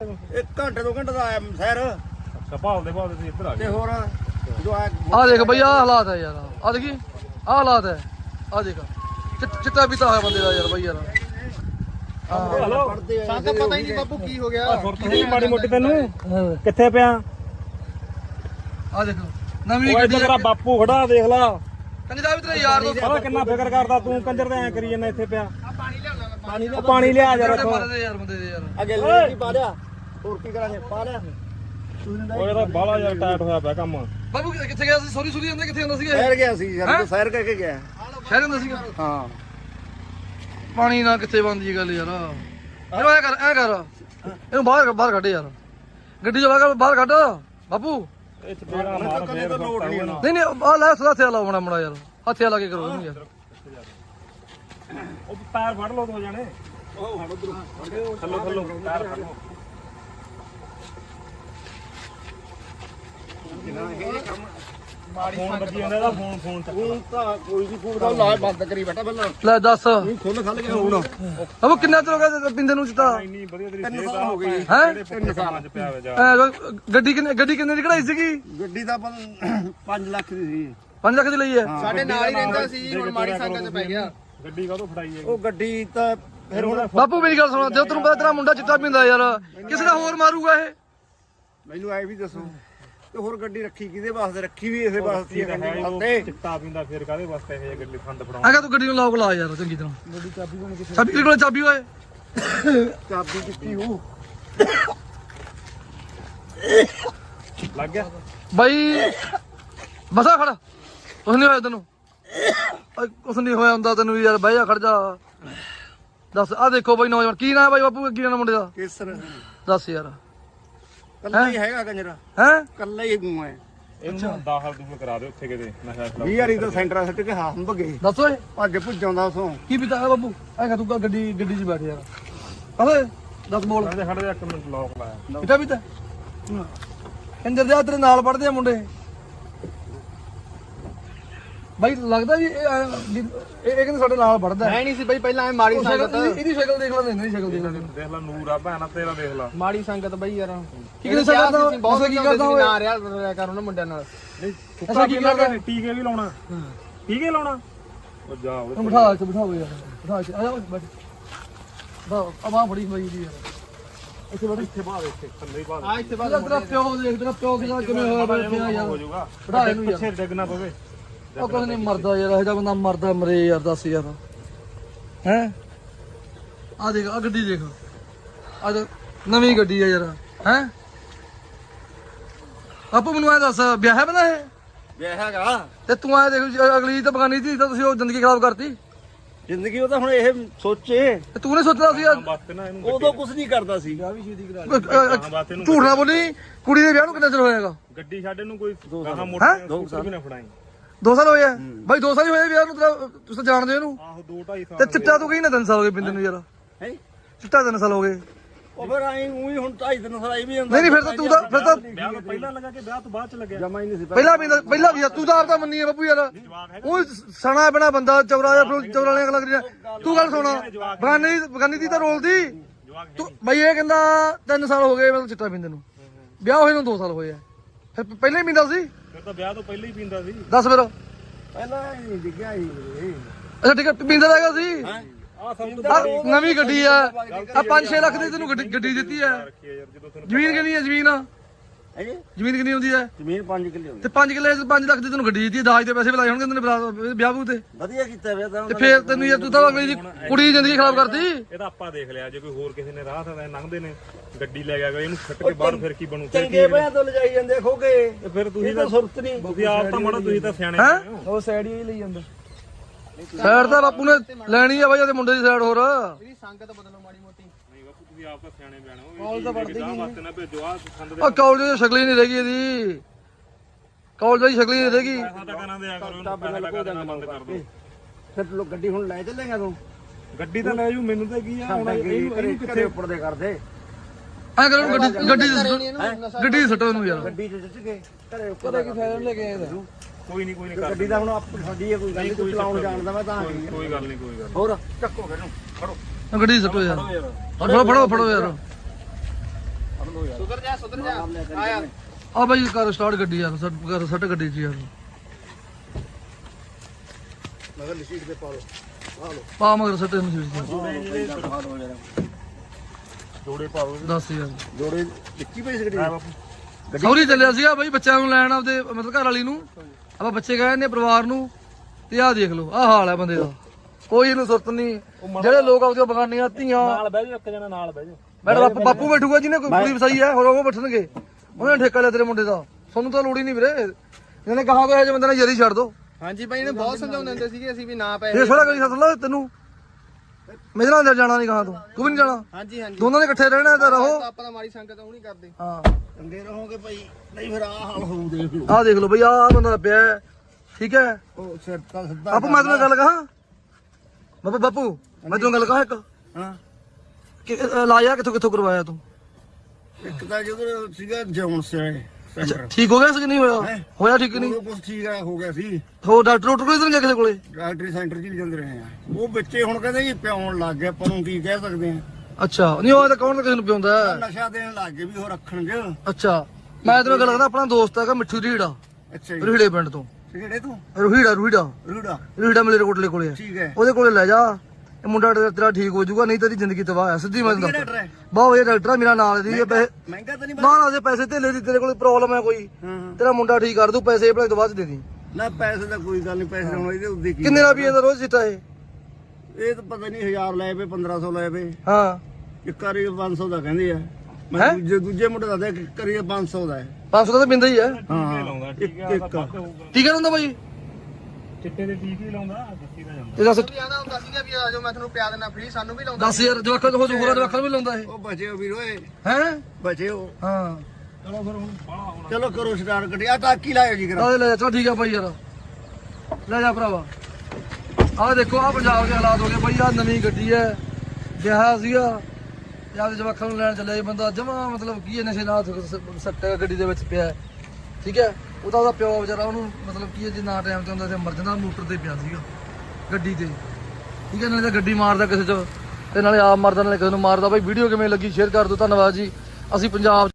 ਇੱਕ ਘੰਟੇ ਦੋ ਘੰਟੇ ਦਾ ਆਇਆ ਸੈਰ ਅੱਛਾ ਭਾਲਦੇ ਭਾਲਦੇ ਤੁਸੀਂ ਇੱਧਰ ਆ ਤੇ ਗਏ। ਹੋਰ ਜੋ ਆ ਆ ਦੇਖ ਬਈ ਆ ਹਾਲਾਤ ਹੈ ਯਾਰ ਆ ਦੇਖੀ ਆ ਹਾਲਾਤ ਹੈ। ਆ ਦੇਖ ਚਿ- ਚਿੱਟਾ ਪੀਤਾ ਹੋਇਆ ਬੰਦੇ ਦਾ ਯਾਰ ਬਈ ਯਾਰ। ਹਲੋ? ਸਾਨੂੰ ਤਾਂ ਪਤਾ ਹੀ ਨਹੀਂ ਬਾਪੂ ਕੀ ਹੋ ਗਿਆ। ਸੁਰਤ ਨਹੀਂ ਮਾੜੀ ਮੋਟੀ ਤੈਨੂੰ? ਕਿੱਥੇ ਪਿਆ? ਆ ਦੇਖ ਨਵੀਂ ਉਹ ਗੱਡੀ ਇੱਧਰ ਤੇਰਾ ਬਾਪੂ ਖੜਾ ਦੇਖ ਲਾ। ਕੰਜਰਾ ਵੀ ਤੇਰੇ ਯਾਰ ਦੋਸਤ ਸਾਲਾ ਕਿੰਨਾ ਫਿਕਰ ਕਰਦਾ ਤੂੰ? ਕੰਜਰ ਤੇ ਐ ਕਰੀ ਜਾਂਦਾ ਇੱਥੇ ਪਿਆ। ਪਾਣੀ ਲਿਆ ਪਾਣੀ ਲਿਆ ਜਾ ਜਿਹੜੇ ਰੱਖੋ ਮਾਰਦੇ ਯਾਰ ਬੰਦੇ ਦੇ ਯਾਰ। ਅੱਗੇ ਲੈ ਕੀ ਪਾ ਲਿਆ ਹੋਰ ਕੀ ਕਰਾਂਗੇ? ਪਾ ਲਿਆ। ਉਹ ਇਹਦਾ ਬਾਲਾ ਯਾਰ ਟਾਈਟ ਹੋਇਆ ਪਿਆ ਕੰਮ। ਬਾਬੂ ਕਿ- ਕਿੱਥੇ ਗਿਆ ਸੀ? ਸੋਰੀ ਸੋਰੀ ਜਾਂਦੇ ਕਿੱਥੇ ਜਾਂਦਾ ਸੀਗਾ ਇਹ? ਸੈਰ ਗਿਆ ਸੀ ਯਾਰ ਹੈਂ? ਤੂੰ ਸੈਰ ਕਰਕੇ ਗਿਆ। ਸ਼ਹਿਰ ਜਾਂਦਾ ਸੀਗਾ? ਹਾਂ। ਪਾਣੀ ਨਾਲ ਕਿੱਥੇ ਬੰਦੀ ਗੱਲ ਯਾਰ। ਇਹਨੂੰ ਐ ਕਰ ਐ ਕਰ। ਇਹਨੂੰ ਬਾਹਰ ਬਾਹਰ ਕੱਢ ਯਾਰ। ਗੱਡੀ ਚੋਂ ਬਾਹਰ ਬਾਹਰ ਕੱਢ। ਬਾਪੂ। ਇਹ ਚਪੇੜਾ ਮਾਰ ਫੇਰ ਨਹੀਂ ਨਹੀਂ ਨਹੀਂ ਆ ਲੈ ਸਦਾ ਹੱਥਿਆ ਲਾਓ ਮੜਾ ਮੜਾ ਯਾਰ। ਹੱਥਿਆ ਲਾ ਕੇ ਕਰੋ ਇਹਨੂੰ ਯਾਰ। ਉਹ ਪੈਰ ਫੜ ਲਓ ਦੋ ਜਾਣੇ। ਉਹ ਹੜ ਉਧਰ। ਥੱਲੋ ਥੱਲੋ ਪੈਰ ਫੜ ਲਓ। ਫੋਨ ਵੱਜੀ ਜਾਂਦਾ ਇਹਦਾ ਫੋਨ ਫੋਨ ਚੱਕ ਹੁਣ ਤਾਂ ਕੋਈ ਵੀ ਫੂਡ ਦਾ ਲਾ ਬੰਦ ਕਰੀ ਬੈਠਾ ਪਹਿਲਾਂ। ਲੈ ਦੱਸ। ਤੂੰ ਖੁੱਲ ਖੱਲ ਕੇ ਹੁਣ। ਬਾਬੂ ਕਿੰਨਾ ਚਿਰ ਹੋ ਗਿਆ ਪਿੰਦੇ ਨੂੰ ਚਿੱਟਾ ਇੰਨੀ ਵਧੀਆ ਤੇਰੀ ਤਿੰਨ ਸਿਹਤ ਸਾਲ ਆ ਹੋ ਗਏ। ਜੀ। ਹੈਂ? ਕਿਹੜੇ ਪੁੱਠੇ ਕੰਮਾਂ 'ਚ ਪਿਆ ਵੇ ਜਾ। ਐ ਜੋ ਗੱਡੀ ਕਿੰਨੇ ਗੱਡੀ ਕਿੰਨੇ ਦੀ ਕਢਾਈ ਸੀਗੀ? ਗੱਡੀ ਦਾ 5 ਲੱਖ ਦੀ ਸੀ। 5 ਲੱਖ ਦੀ ਲਈ ਹੈ ਸਾਡੇ ਨਾਲ ਹੀ ਰਹਿੰਦਾ ਸੀ ਹੁਣ ਮਾੜੀ ਸੰਗਤ ਚ ਪੈ ਗਿਆ। ਗੱਡੀ ਕਾਹਤੋਂ ਫੜਾਈ ਹੈ? ਉਹ ਗੱਡੀ ਤਾਂ ਫਿਰ ਹੁਣ ਬਾਪੂ ਮੇਰੀ ਗੱਲ ਸੁਣ ਜੇ ਤੈਨੂੰ ਪਤਾ ਤੇਰਾ ਮੁੰਡਾ ਚਿੱਟਾ ਪੀਂਦਾ ਯਾਰ ਕਿਸੇ ਦਾ ਹੋਰ ਮਾਰੂਗਾ ਇਹ? ਮੈਨੂੰ ਐ ਵੀ ਦੱਸੋ। ਹੋਰ ਗੱਡੀ ਰੱਖੀ ਕਿਹਦੇ ਵਾਸਤੇ? ਰੱਖੀ ਵੀ ਇਸੇ ਵਾਸਤੇ ਹੀ ਹੈ ਹੈ ਉਹ ਵਾਸਤੇ ਚਿੱਟਾ ਪੀਂਦਾ ਫਿਰ ਕਾਹਦੇ ਵਾਸਤੇ ਇਹ ਜਿਹੀ ਗੱਡੀ ਫੰਡ ਫੜਾਉਂ ਆਗਾ ਤੂੰ ਗੱਡੀ ਨੂੰ ਲੋਕ ਲਾ ਯਾਰ ਚੰਗੀ ਤਰ੍ਹਾਂ। ਗੱਡੀ ਚਾਬੀ ਕੋਲ ਕਿੱਥੇ ਚਾਬੀ ਕੋਲ ਚਾਬੀ ਓਏ? ਚਾਬੀ ਕਿੱਤੀ ਹੂ ਲੱਗ ਗਿਆ? ਬਾਈ ਬਸਾ ਖੜ। ਕੁਛ ਨਹੀਂ ਹੋਇਆ ਤੈਨੂੰ। ਓਏ ਕੁਛ ਨਹੀਂ ਹੋਇਆ ਹੁੰਦਾ ਤੈਨੂੰ ਵੀ ਯਾਰ ਬਹਿ ਜਾ ਖੜ ਜਾ। ਦੱਸ ਆ ਦੇਖੋ ਬਾਈ ਨੌਜਵਾਨ ਕੀ ਨਾਮ ਹੈ ਬਾਈ ਬਾਪੂ? ਕੀ ਨਾਮ ਮੁੰਡੇ ਦਾ? ਕੇਸਰ। ਦੱਸ ਯਾਰ। ਕੱਲਾ ਹੀ ਹੈਗਾ ਕੰਜਰਾ ਹੈ? ਕੱਲਾ ਹੀ ਗੂੰ ਹੈ ਇਹਨੂੰ ਦਾਖਲ ਦੂਖਲ ਕਰਾ ਦੇ ਉੱਥੇ ਕਿਤੇ ਨਸ਼ਾ ਖਿਲਾਫ 20 ਵਾਰੀ ਤਾਂ ਸੈਂਟਰ ਸਿੱਟ ਕੇ ਹੰਬ ਗਏ। ਦੱਸ ਓਏ। ਭੱਜ ਭੁੱਜਾਉਂਦਾ ਉਸੋਂ ਕੀ ਪੀਤਾ ਹੈ ਬਾਪੂ? ਐ ਤੂੰ ਗਾ ਗੱਡੀ ਗੱਡੀ 'ਚ ਬੈਠ ਯਾਰ। ਓਏ ਦੱਸ ਬੋਲ ਖੜੇ ਖੜੇ ਇੱਕ ਮਿੰਟ ਲੋਕ ਲਾਇਆ। ਪੀਤਾ? ਪੀਤਾ ਕੰਜਰ ਦੇ ਆ ਤੇਰੇ ਨਾਲ ਪੜਦੇ ਆ ਮੁੰਡੇ। ਬਾਈ ਲੱਗਦਾ ਵੀ ਇਹ ਐਂ ਵੀ ਇਹ ਇਹ ਕਹਿੰਦੇ ਸਾਡੇ ਨਾਲ ਪੜਦਾ ਹੈ। ਨਹੀਂ ਸੀ ਬਈ ਪਹਿਲਾਂ ਐ ਮਾੜੀ ਸੰਗਤ। ਇਹਦੀ ਸ਼ਕਲ ਦੇਖ ਲੈਂਦੇ ਨਹੀਂ ਸ਼ਕਲ ਦੇਖ ਲੈਂਦੇ ਦੇਖ ਲੈ ਨੂਰ ਆ ਭੈਣਾ ਤੇਰਾ ਦੇਖ ਲੈ। ਮਾੜੀ ਸੰਗਤ ਬਈ ਯਾਰ। ਕੀ ਕਹਿੰਦੇ ਸਾਡਾ ਬਹੁਤ ਕੀ ਕਰਦਾ ਹੋਇਆ ਹੋਇਆ ਨਾ ਰਿਹਾ ਰਿਹਾ ਕਰ ਉਹਨਾਂ ਮੁੰਡਿਆਂ ਨਾਲ। ਅੱਛਾ ਕੀ ਕਰਦਾ? ਟੀਕੇ ਵੀ ਲਾਉਣਾ। ਟੀਕੇ ਲਾਉਣਾ। ਉਹ ਜਾ ਉਹ ਤੂੰ ਬਿਠਾ ਇੱਥੇ ਬਿਠਾਓ ਯਾਰ ਬਿਠਾ ਇੱਥੇ। ਆ ਜਾ ਬੈਠ। ਬਾ ਅਬਾਂ ਫੜੀ ਦੀ ਯਾਰ। ਇੱਥੇ ਬੈਠ। ਇੱਥੇ ਬਾਹਰ ਇੱਥੇ ਥੱਲੇ ਹੀ ਬਾਹਰ। ਆ ਇੱਥੇ ਬਾਅਦ ਤੇਰਾ ਪਿਓ ਦੇਖ ਤੇਰਾ ਪਿਓ ਕਿਵੇਂ ਹੋਇਆ ਬੈਠਿਆ ਹੋ ਯਾਰ। ਜਾਊਗਾ। ਬਿਠਾ ਇਹਨੂੰ ਯਾਰ। ਪਿੱਛੇ ਡਿੱਗਣਾ ਪਵੇ। ਉਹ ਕੁਝ ਨਹੀਂ ਮਰਦਾ ਯਾਰ ਇਹੋ ਜਿਹਾ ਬੰਦਾ ਮਰਦਾ ਮਰੇ ਯਾਰ ਦੱਸ ਯਾਰ। ਹੈ? ਆ ਦੇਖ ਆ ਗੱਡੀ ਦੇਖ। ਆ ਨਵੀਂ ਗੱਡੀ ਆ ਯਾਰ ਹੈ? ਆਪੂ ਮੈਨੂੰ ਐ ਦੱਸ ਵਿਆਹ ਹੈ ਬਣਾ ਇਹ? ਵਿਆਹ ਹੈਗਾ। ਤੇ ਤੂੰ ਐ ਦੇਖ ਅਗਲੀ ਤਾਂ ਬਗਾਨੀ ਸੀ ਤਾਂ ਤੁਸੀਂ ਉਹ ਜ਼ਿੰਦਗੀ ਖਰਾਬ ਕਰਤੀ। ਜ਼ਿੰਦਗੀ ਉਹ ਤਾਂ ਹੁਣ ਇਹ ਸੋਚੇ। ਤੇ ਤੂੰ ਨੇ ਸੋਚਣਾ ਸੀ ਉਦੋਂ ਕੁਝ ਨਹੀਂ ਕਰਦਾ ਸੀ। ਅ- ਅ- ਹਾਂ ਬਾਤ ਇਹਨੂੰ ਝੂਠ ਨਾ ਬੋਲੀ ਕੁੜੀ ਦੇ ਵਿਆਹ ਨੂੰ ਕਿੰਨਾ ਚਿਰ ਹੋਇਆਗਾ? ਗੱਡੀ ਸਾਡੇ ਨੂੰ ਕੋਈ ਗਾਹਾਂ ਮੋਟਰ ਸਕੂਟਰ ਵੀ ਨਾ ਫੜਾਈ। ਦੋ ਸਾਲ ਹੋਏ ਆ। ਬਾਈ ਦੋ ਸਾਲ ਹੀ ਹੋਏ ਵਿਆਹ ਨੂੰ ਤੇਰਾ ਤੁਸੀਂ ਤਾਂ ਜਾਣਦੇ ਹੋ ਇਹਨੂੰ। ਆਹੋ 2 2.5 ਤੇ ਸਾਲ ਚਿੱਟਾ ਤੂੰ ਕਹੀ ਨਾ ਤਿੰਨ ਸਾਲ ਹੋ ਗਏ ਬਿੰਦੇ ਨੂੰ ਯਾਰ। ਹੈ? ਚਿੱਟਾ ਤਿੰਨ ਸਾਲ ਹੋ ਗਏ। ਉਹ ਫਿਰ ਆਈ ਉਹੀ ਹੁਣ ਢਾਈ ਦਿਨ ਸਰਾਈ ਵੀ ਹੁੰਦਾ ਨਹੀਂ ਨਹੀਂ ਫਿਰ ਤਾਂ ਤੂੰ ਤਾਂ ਫਿਰ ਤਾਂ ਵਿਆਹ ਤੋਂ ਪਹਿਲਾਂ ਲੱਗਾ ਕਿ ਵਿਆਹ ਤੋਂ ਬਾਅਦ ਚ ਲੱਗਿਆ? ਜਮਾ ਹੀ ਨਹੀਂ ਸੀ ਪਹਿਲਾਂ। ਵੀ ਤਾਂ- ਪਹਿਲਾਂ ਵੀ ਆ, ਤੂੰ ਤਾਂ ਆਪ ਤਾਂ ਮੰਨੀ ਹੈ ਬੱਬੂ ਯਾਰ। ਉਹ ਸਣਾ ਬਣਾ ਬੰਦਾ ਚੌਰਾ ਜਿਹਾ ਫਿਰ ਚੌਰਾ ਵਾਲੀਆਂ ਗੱਲਾਂ ਕਰੀ ਤੂੰ ਗੱਲ ਸੁਣਾ ਬਗਾਨੀ ਬਗਾਨੀ ਦੀ ਤਾਂ ਰੋਲ ਦੀ ਤੂੰ ਬਈ ਇਹ ਕਹਿੰਦਾ 3 ਸਾਲ ਹੋ ਗਏ ਮਤਲਬ ਚਿੱਟਾ ਪੀਂਦੇ ਨੂੰ। ਵਿਆਹ ਹੋਏ ਨੂੰ 2 ਸਾਲ ਹੋਏ ਆ। ਫਿਰ ਪਹਿਲਾਂ ਹੀ ਪੀਂਦਾ ਸੀ। ਫਿਰ ਤਾਂ ਵਿਆਹ ਤੋਂ ਪਹਿਲਾਂ ਹੀ ਪੀਂਦਾ ਸੀ। ਦੱਸ ਫਿਰ ਪਹਿਲਾਂ ਹੀ ਡਿੱਗਿਆ ਹੀ ਅੱਛਾ ਠੀਕ ਹੈ ਪੀਂਦਾ ਹੈਗਾ ਸੀ। ਆਹ ਸਭ ਤੋਂ ਆ ਨਵੀਂ ਗੱਡੀ ਆ। ਆ 5-6 ਲੱਖ ਦੀ ਤੈਨੂੰ ਗੱਡੀ ਗੱਡੀ ਦਿੱਤੀ ਆ ਰੱਖੀ ਆ ਯਾਰ ਜਦੋਂ ਤੈਨੂੰ ਜ਼ਮੀਨ ਕਿੰਨੀ ਹੈ ਜ਼ਮੀਨ? ਹੈ ਜੀ। ਜ਼ਮੀਨ ਕਿੰਨੀ ਹੁੰਦੀ ਹੈ? ਜ਼ਮੀਨ 5 ਕਿੱਲੇ ਹੁੰਦੀ ਤੇ 5 ਕਿੱਲੇ 5 ਲੱਖ ਦੀ ਤੈਨੂੰ ਗੱਡੀ ਦਿੱਤੀ ਦਾਜ ਦੇ ਪੈਸੇ ਵੀ ਲਾਏ ਹੋਣਗੇ ਤੈਨੂੰ ਵਿਆਹ ਬੂ ਤੇ। ਵਧੀਆ ਕੀਤਾ ਵਿਆਹ ਤਾਂ। ਤੇ ਫੇਰ ਤੈਨੂੰ ਯਾਰ ਤੂੰ ਤਾਂ ਅਗਲੀ ਦੀ ਕੁੜੀ ਦੀ ਜ਼ਿੰਦਗੀ ਖਰਾਬ ਕਰਤੀ। ਇਹਦਾ ਆਪਾਂ ਦੇਖ ਲਿਆ ਜੇ ਕੋਈ ਹੋਰ ਕਿਸੇ ਨੇ ਰਾਹ ਤੇ ਲੰਘਦੇ ਨੇ ਗੱਡੀ ਲੈ ਗਿਆ ਇਹਨੂੰ ਛੱਟ ਕੇ ਬਾਹਰ ਫਿਰ ਕੀ ਬਣੂ? ਫਿਰ ਚੰਗੇ ਪਿਆ ਤੋਂ ਲਜਾਈ ਜਾਂਦੇ ਖੋਗੇ ਤੇ ਫਿਰ ਤੁਸੀਂ ਇਹ ਤਾਂ ਸੁਰਤ ਨਹੀਂ। ਤੁਸੀਂ ਆਪ ਤਾਂ ਮਾੜਾ ਤੁਸੀਂ ਤਾਂ ਸਿਆਣੇ ਹੈਂ? ਹੋ। ਉਹ ਸਾਈਡ ਹੀ ਲਈ ਜਾਂਦਾ। ਸਾਈਡ ਤਾਂ ਬਾਪੂ ਨੇ ਲੈਣੀ ਆ ਬਾਈ ਉਹਦੇ ਮੁੰਡੇ ਦੀ ਸਾਈਡ ਹੋਰ। ਇਹਦੀ ਸੰਗਤ ਬਦਲੋ ਮਾੜੀ ਮੋਟੀ ਨਹੀਂ ਬਾਪੂ ਤੁਸੀਂ ਆਪ ਤਾਂ ਸਿਆਣੇ ਬਿਆਣੇ ਹੋ ਕਾਲ ਤਾਂ ਪੜਦੇ ਨਹੀਂ ਵਾਸਤੇ ਨਾ ਭੇਜੋ ਆ ਸੰਦ ਦੇ ਆ ਕਾਲਜ ਦੀ ਸ਼ਕਲ ਹੀ ਨਹੀਂ ਰਹੀ ਇਹਦੀ। ਕਾਲਜ ਦੀ ਸ਼ਕਲ ਹੀ ਨਹੀਂ ਰਹੀ ਪੈਸਾ ਤਾਂ ਕਰਾਂ ਦੇ ਆ ਕਰੋ ਇਹਨੂੰ ਪੈਸਾ ਲਗਾ ਦੇਣਾ ਬੰਦ ਕਰ ਦੋ ਫਿਰ ਲੋ ਗੱਡੀ ਹੁਣ ਲੈ ਚੱਲੇਗਾ ਤੂੰ? ਗੱਡੀ ਤਾਂ ਲੈ ਜੂ ਮੈਨੂੰ ਤਾਂ ਕੀ ਆ ਹੁਣ ਸਾਡਾ ਇਹਨੂੰ ਘਰੇ ਇਹਨੂੰ ਘਰੇ ਕਿੱਥੇ ਉੱਪਰ ਦੇ ਕਰਦੇ? ਐ ਕਰੋ ਗੱਡੀ ਗੱਡੀ ਦੀ ਨਹੀਂ ਇਹਨੂੰ ਨਸ਼ਾ ਗੱਡੀ ਦੀ ਸੱਟੋ ਇਹਨੂੰ ਯਾਰ। ਗੱਡੀ 'ਚ ਚਿੱਟ ਕੇ ਘਰੇ ਉੱਪਰ ਕੀ ਫਾਇਦਾ ਲੈ ਕੇ ਆਇਆ ਕੋਈ ਨਹੀਂ ਕੋਈ ਨਹੀਂ ਗੱਡੀ ਦਾ ਹੁਣ ਆਪ ਸਾਡੀ ਹੈ ਕੋਈ ਗੱਲ ਨਹੀਂ ਚਲਾਉਣ ਜਾਣਦਾ ਮੈਂ ਤਾਂ ਕੋਈ ਗੱਲ ਨਹੀਂ ਕੋਈ ਗੱਲ ਹੋਰ ਚੱਕੋ ਫਿਰ ਨੂੰ ਫੜੋ ਗੱਡੀ ਦੀ ਸੱਟੋ ਯਾਰ। ਫੜੋ ਫੜੋ ਫੜੋ ਯਾਰ। ਸੁਧਰ ਜਾ ਸੁਧਰ ਜਾ। ਆ ਯਾਰ। ਆ ਬਾਈ ਕਰ ਸਟਾਰਟ ਗੱਡੀ ਯਾਰ ਸੱਟ ਕਰ ਸੱਟ ਗੱਡੀ 'ਚ ਯਾਰ। ਮਗਰ ਲਿਸ਼ੀਟ ਦੇ ਪਾ ਲਓ। ਪਾ ਮਗਰ ਸੱਟ ਨੂੰ ਸੀਟ ਜੋੜੇ ਪਾਓ ਦੱਸ ਯਾਰ। ਜੋੜੇ ਵਿੱਕੀ ਪੈਸੇ ਗੱਡੀ। ਆ ਬਾਪੂ। ਸੌਰੀ ਚੱਲਿਆ ਸੀਗਾ ਬਾਈ ਬੱਚਿਆਂ ਨੂੰ ਲੈਣ ਆਪਦੇ ਮਤਲਬ ਘਰ ਵਾਲੀ ਨੂੰ। ਆਪਾਂ ਬੱਚੇ ਗਏ ਨੇ ਪਰਿਵਾਰ ਨੂੰ। ਤੇ ਆਹ ਦੇਖ ਲਓ ਆਹ ਹਾਲ ਹੈ ਬੰਦੇ ਦਾ। ਕੋਈ ਇਹਨੂੰ ਸੁਰਤ ਨਹੀਂ। ਜਿਹੜੇ ਲੋਕ ਆਪਦੀਆਂ ਬਗਾਨੀਆਂ ਧੀਆਂ ਨਾਲ ਬਹਿ ਜਾ ਇੱਕ ਜਣਾ ਨਾਲ ਬਹਿ ਜਾ ਮੈਡਮ ਬਾਪੂ ਬਾਪੂ ਬੈਠੂਗਾ ਜਿਹਨੇ ਕੋਈ ਕੁੜੀ ਵਸਾਈ ਹੈ ਹੋਰ ਉਹ ਬੈਠਣਗੇ। ਉਹਨੇ ਠੇਕਾ ਲਿਆ ਤੇਰੇ ਮੁੰਡੇ ਦਾ। ਤੁਹਾਨੂੰ ਤਾਂ ਲੋੜ ਹੀ ਨਹੀਂ ਵੀਰੇ। ਇਹਨੇ ਕਹਾ ਕੋਈ ਇਹੋ ਜਿਹੇ ਬੰਦੇ ਨਾਲ ਯਾਰੀ ਛੱਡ ਦੋ। ਹਾਂਜੀ ਬਾਈ ਇਹਨੇ ਬਹੁਤ ਸਮਝਾਉਂਦੇ ਹੁੰਦੇ ਸੀਗੇ ਅਸੀਂ ਵੀ ਨਾ ਪੈਸੇ ਇਹ ਥੋੜਾ ਕੋਈ ਸੱਤ ਲਾ ਤੈਨੂੰ। ਮੇਰੇ ਨਾਲ ਜਾਣਾ ਨਹੀਂ ਕਹਾ ਤੂੰ। ਤੂੰ ਵੀ ਨਹੀਂ ਜਾਣਾ। ਹਾਂਜੀ ਹਾਂਜੀ। ਦੋਨਾਂ ਨੇ ਇਕੱਠੇ ਰਹਿਣਾ ਤਾਂ ਰਹੋ। ਆਪਾਂ ਤਾਂ ਮਾੜੀ ਸੰਗਤ ਉਹ ਨਹੀਂ ਕਰਦੇ। ਹਾਂ। ਚੰਗੇ ਰਹੋਗੇ ਭਾਈ। ਨਹੀਂ ਫਿਰ ਆਹ ਹਾਲ ਹੋਊ ਦੇਖ ਲਓ। ਆਹ ਦੇਖ ਲਓ ਬਈ ਆਹ ਬੰਦਾ ਪਿਆ। ਠੀਕ ਹੈ। ਉਹ ਸਿਰ ਤਾਂ ਸਿੱਧਾ ਬਾਪੂ ਮੈਂ ਤੈਨੂੰ ਗੱਲ ਕਹਾਂ? ਬਾਪੂ ਬਾਪੂ ਮੈਂ ਤੈਨੂੰ ਗੱਲ ਕਹਾਂ ਇੱਕ? ਹਾਂ। ਕਿ ਅ, ਲਾਇਆ ਕਿੱਥੋਂ ਕਿੱਥੋਂ ਕਰਵਾਇਆ ਤੂੰ? ਇੱਕ ਤਾਂ ਜਦੋਂ ਸੀਗਾ ਜੌਨ ਸੇ ਸੈਂਟਰ। ਠੀਕ ਹੋ ਗਿਆ ਸੀ ਕਿ ਨਹੀਂ ਹੋਇਆ? ਹੈਂ? ਹੋਇਆ ਠੀਕ ਕਿ ਨਹੀਂ? ਉਹ ਕੁਝ ਠੀਕ ਆ ਹੋ ਗਿਆ ਸੀ। ਹੋ ਡਾਕਟਰ ਡਾਕਟਰ ਕੋਲ ਨਹੀਂ ਕਿਸੇ ਕੋਲੇ? ਡਾਕਟਰੀ ਸੈਂਟਰ 'ਚ ਹੀ ਜਾਂਦੇ ਰਹੇ ਆ। ਉਹ ਬੱਚੇ ਹੁਣ ਕਹਿੰਦੇ ਜੀ ਪਿਆਉਣ ਲੱਗ ਗਏ ਆਪਾਂ ਨੂੰ ਕੀ ਕਹਿ ਸਕਦੇ ਆ। ਅੱਛਾ ਨਹੀਂ ਉਹ ਤਾਂ ਕੌਣ ਤਾਂ ਕਿਸੇ ਨੂੰ ਪਿਉਂਦਾ ਹੈ। ਨਸ਼ਾ ਦੇਣ ਲੱਗ ਗਏ ਵੀ ਉਹ ਰੱਖਣਗੇ। ਅੱਛਾ ਮੈਂ ਤੈਨੂੰ ਗੱਲ ਕਰਦਾ ਆਪਣਾ ਦੋਸਤ ਹੈਗਾ ਮਿੱਠੂ ਰੀੜਾ ਅੱਛਾ ਜੀ। ਰੁਹੀੜੇ ਪਿੰਡ ਤੋਂ। ਕਿਹੜੇ ਤੂੰ? ਰੁਹੀੜਾ ਰੁਹੀੜਾ। ਰੂੜਾ ਰੁਹੀੜਾ ਮਲੇਰ ਕੋਟਲੇ ਕੋਲੇ ਹੈ ਠੀਕ ਹੈ। ਉਹਦੇ ਕੋਲੇ ਲੈ ਜਾ। ਇਹ ਮੁੰਡਾ ਤੇਰਾ ਤੇਰਾ ਠੀਕ ਹੋ ਜਾਊਗਾ ਨਹੀਂ ਤੇਰੀ ਜ਼ਿੰਦਗੀ ਤਬਾਹ ਹੈ ਸਿੱਧੀ ਮੈਂ ਤੈਨੂੰ ਦੱਸਦਾ। ਡਾਕਟਰ ਹੈ। ਬਹੁਤ ਵਧੀਆ ਡਾਕਟਰ ਆ ਮੇਰਾ ਨਾਲ ਦੀ ਇਹ ਪੈਸੇ ਮਹਿੰਗਾ ਤਾਂ ਨਹੀਂ ਨਾ ਨਾ ਜੇ ਪੈਸੇ ਧੇਲੇ ਦੀ ਤੇਰੇ ਕੋਲ ਪ੍ਰੋਬਲਮ ਹੈ ਕੋਈ। ਹਾਂ। ਤੇਰਾ ਮੁੰਡਾ ਠੀਕ ਕਰ ਦੂ ਪੈਸੇ ਆਪਣੇ ਤੋਂ ਬਾਅਦ ਚ ਦੇ ਦੀ ਨਾ ਪੈਸੇ ਦਾ ਕੋਈ ਗੱਲ ਨਹੀਂ ਪੈਸੇ ਹੁਣ ਇਹਦੇ ਉੱਤੇ ਕੀ ਕਿੰਨੇ ਦਾ ਪੀਏ ਦਾ ਰੋਜ਼ ਚਿੱਟਾ ਇਹ? ਇਹ ਤਾਂ ਪਤਾ ਨਹੀਂ 1000 ਲੈ ਪਏ 1500 ਲੈ ਪਏ। ਹਾਂ। ਇੱਕ ਵਾਰੀ 500 ਦਾ ਕਹਿੰਦੇ ਆ। ਮੈਂ ਹੈਂ? ਦੂਜੇ ਦੂਜੇ ਮੁੰਡੇ ਦਾ ਦੇ ਕਰੀਏ 500 ਦਾ ਹੈ। 500 ਦਾ ਤਾਂ ਬਿੰਦਾ ਹੀ ਲਾਉਂਦਾ ਤਾਂ ਵੱਧ ਹੋਊਗਾ। ਠੀਕ ਹੈ ਹੁੰਦਾ ਬਾਈ ਚਿੱਟੇ ਦੇ ਟੀਕੇ ਹੀ ਲਾਉਂਦਾ ਦੱਸੀ ਦਾ ਜਾਂਦਾ। ਇਹ ਦੱਸ। ਵੀ ਆਂਦਾ ਹੁੰਦਾ ਸੀਗਾ ਵੀ ਆ ਜਾਓ ਮੈਂ ਤੁਹਾਨੂੰ ਪਿਆ ਦੇਣਾ ਫ੍ਰੀ ਸਾਨੂੰ ਵੀ ਲਾਉਂਦਾ 10000 ਜਵਾਕਾਂ ਤੋਂ ਹੋਰਾਂ ਜਵਾਕਾਂ ਨੂੰ ਵੀ ਲਾਉਂਦਾ ਇਹ। ਉਹ ਬਚਿਓ ਵੀਰ ਓਏ। ਹੈ? ਬਚਿਓ। ਹਾਂ। ਚਲੋ ਫਿਰ ਹੁਣ ਬਾਹਲਾ ਹੋਣਾ। ਚਲੋ ਕਰੋ ਸਟਾਰਟ ਗੱਡੀ। ਆ ਟਾਕੀ ਲਾਇਓ ਜੀ ਕਰਾ। ਆ ਲੈ ਜਾ ਚਲ ਠੀਕ ਆ ਬਾਈ ਯਾਰ। ਲੈ ਜਾ ਭਰਾਵਾ। ਆਹ ਦੇਖੋ ਆ ਪੰਜਾਬ ਦੇ ਹਾਲਾਤ ਹੋ ਗਏ। ਬਾਈ ਆ ਨਵੀਂ ਗੱਡੀ ਹੈ। ਵਿਆਹ ਸੀਗਾ। ਯਾਦ ਜਵਾਕਾਂ ਨੂੰ ਲੈਣ ਚੱਲਿਆ ਇਹ ਬੰਦਾ। ਜਮਾ ਮਤਲਬ ਕੀ ਹੈ, ਨਸ਼ੇ ਨਾਲ ਸ- ਸੱਟ ਗੱਡੀ ਦੇ ਵਿੱਚ ਪਿਆ ਠੀਕ ਹੈ? ਉਹਦਾ ਉਹਦਾ ਪਿਓ ਵਿਚਾਰਾ ਉਹਨੂੰ ਮਤਲਬ ਕੀ ਹੈ ਜੇ ਨਾ ਟਾਈਮ ਤੇ ਹੁੰਦਾ ਤੇ ਮਰ ਜਾਂਦਾ, ਮੋਟਰ ਤੇ ਪਿਆ ਸੀਗਾ। ਗੱਡੀ ਤੇ। ਠੀਕ ਹੈ? ਨਾਲੇ ਤਾਂ ਗੱਡੀ ਮਾਰਦਾ ਕਿਸੇ ਚ। ਤੇ ਨਾਲੇ ਆਪ ਮਰਦਾ, ਨਾਲੇ ਕਿਸੇ ਨੂੰ ਮਾਰਦਾ। ਬਾਈ ਵੀਡੀਓ ਕਿਵੇਂ ਲੱਗੀ? ਸ਼ੇਅਰ ਕਰ ਦਿਓ। ਧੰਨਵਾਦ ਜੀ। ਅਸੀਂ ਪੰਜਾਬ